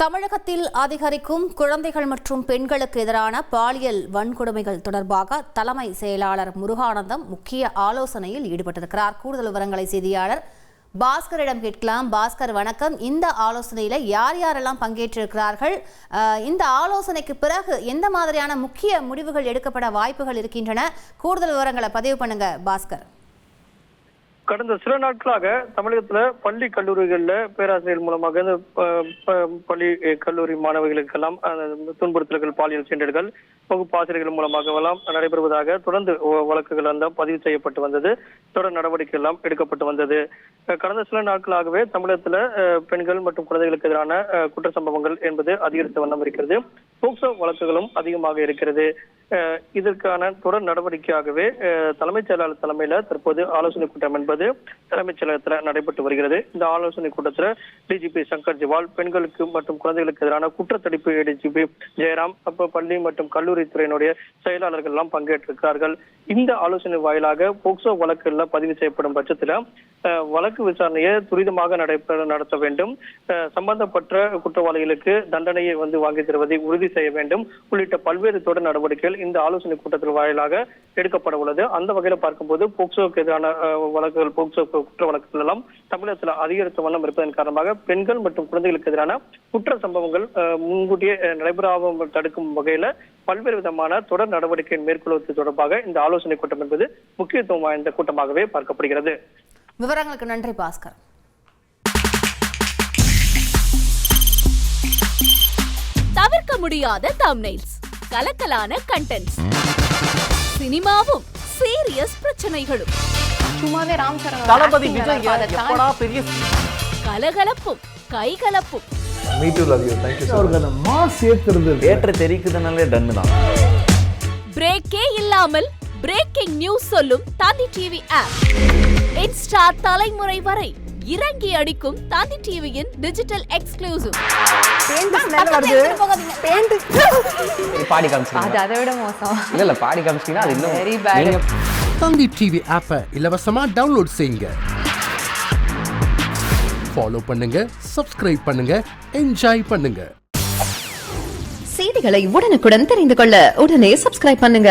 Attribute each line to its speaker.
Speaker 1: தமிழகத்தில் அதிகரிக்கும் குழந்தைகள் மற்றும் பெண்களுக்கு எதிரான பாலியல் வன்கொடுமைகள் தொடர்பாக தலைமை செயலாளர் முருகானந்தம் முக்கிய ஆலோசனையில் ஈடுபட்டிருக்கிறார். கூடுதல் விவரங்களை செய்தியாளர் பாஸ்கரிடம் கேட்கலாம். பாஸ்கர் வணக்கம். இந்த ஆலோசனையில யார் யாரெல்லாம் பங்கேற்றிருக்கிறார்கள்? இந்த ஆலோசனைக்கு பிறகு எந்த மாதிரியான முக்கிய முடிவுகள் எடுக்கப்பட வாய்ப்புகள் இருக்கின்றன? கூடுதல் விவரங்களை பதிவு பண்ணுங்க பாஸ்கர்.
Speaker 2: கடந்த சில நாட்களாக தமிழகத்துல பள்ளி கல்லூரிகள்ல பேராசிரியர் மூலமாக இந்த ப- பள்ளி கல்லூரி மாணவிகளுக்கெல்லாம் அந்த துன்புறுத்தல்கள் பாலியல் சென்றல்கள் வகுப்பாசிரியர்கள் மூலமாக எல்லாம் நடைபெறுவதாக தொடர்ந்து வழக்குகள் எல்லாம் பதிவு செய்யப்பட்டு வந்தது. தொடர் நடவடிக்கை எல்லாம் எடுக்கப்பட்டு வந்தது. கடந்த சில நாட்களாகவே தமிழகத்துல பெண்கள் மற்றும் குழந்தைகளுக்கு எதிரான குற்ற சம்பவங்கள் என்பது அதிகரித்த வண்ணம் இருக்கிறது. போக்சோ வழக்குகளும் அதிகமாக இருக்கிறது. இதற்கான தொடர் நடவடிக்கையாகவே தலைமைச் செயலாளர் தலைமையில தற்போது ஆலோசனை கூட்டம் என்பது தலைமைச் செயலகத்துல நடைபெற்று வருகிறது. இந்த ஆலோசனை கூட்டத்துல டிஜிபி சங்கர் ஜிவால் பெண்களுக்கு மற்றும் குழந்தைகளுக்கு எதிரான குற்றத்தடுப்பு டிஜிபி ஜெயராம் அப்ப பள்ளி மற்றும் கல்லூரித்துறையினுடைய செயலாளர்கள் எல்லாம் பங்கேற்றிருக்கிறார்கள். இந்த ஆலோசனை வாயிலாக போக்சோ வழக்குகள்ல பதிவு செய்யப்படும் பட்சத்துல வழக்கு விசாரணையை துரிதமாக நடைபெற நடத்த வேண்டும். சம்பந்தப்பட்ட குற்றவாளிகளுக்கு தண்டனையை வந்து வாங்கி தருவதை உறுதி செய்ய வேண்டும். உள்ளிட்ட பல்வேறு தொடர் நடவடிக்கைகள் இந்த ஆலோசனை கூட்டத்தின் வாயிலாக எடுக்கப்பட உள்ளது. அந்த வகையில பார்க்கும்போது போக்சோக்கு எதிரான வழக்குகள் போக்சோ குற்ற வழக்குகள் எல்லாம் தமிழகத்தில் அதிகரித்த வண்ணம் இருப்பதன் காரணமாக பெண்கள் மற்றும் குழந்தைகளுக்கு எதிரான குற்ற சம்பவங்கள் முன்கூட்டியே நடைபெறாமல் தடுக்கும் வகையில பல்வேறு விதமான தொடர் நடவடிக்கை மேற்கொள்வது தொடர்பாக இந்த ஆலோசனை கூட்டம் என்பது முக்கியத்துவம் வாய்ந்த கூட்டமாகவே பார்க்கப்படுகிறது.
Speaker 1: விவரங்களுக்கு நன்றி பாஸ்கர்.
Speaker 3: தவிர்க்க முடியாத தம்னைல்ஸ் கலக்கலான கண்டென்ட்ஸ் சினிமாவும் சீரியஸ் பிரச்சனைகளும்.
Speaker 4: சும்மாவே ராம் சரண்
Speaker 5: தளபதி விஜய் எப்படா பெரிய
Speaker 3: கலகலப்பும் கைகலப்பும்.
Speaker 6: Me too love you thank you so
Speaker 7: அவருக்கு அந்த மாஸ் ஏத்துறது
Speaker 6: தேட்டர் தெரிக்குதுனாலே டன்னு தான்.
Speaker 3: பிரேக்கே இல்லாமல் பிரேக்கிங் நியூஸ் சொல்லும் தந்தி டிவி ஆப் இன்ஸ்டா தலைமுறை வரை இறங்கி அடிக்கும் தந்தி டிவியின் டிஜிட்டல் எக்ஸ்க்ளூசிவ்.
Speaker 5: பாடி காமிச்சிங்க
Speaker 4: அது அதை விட மோசம்.
Speaker 5: இல்ல இல்ல பாடி காமிச்சிங்கன்னா அது இன்னும்
Speaker 4: Very bad.
Speaker 5: நீங்க
Speaker 7: தந்தி டிவி ஆப்பை இலவசமா டவுன்லோட் செய்யுங்க. ஃபாலோ பண்ணுங்க சப்ஸ்கிரைப் பண்ணுங்க என்ஜாய் பண்ணுங்க.
Speaker 8: செய்திகளை உடனுக்குடன் தெரிந்து கொள்ள உடனே சப்ஸ்கிரைப் பண்ணுங்க.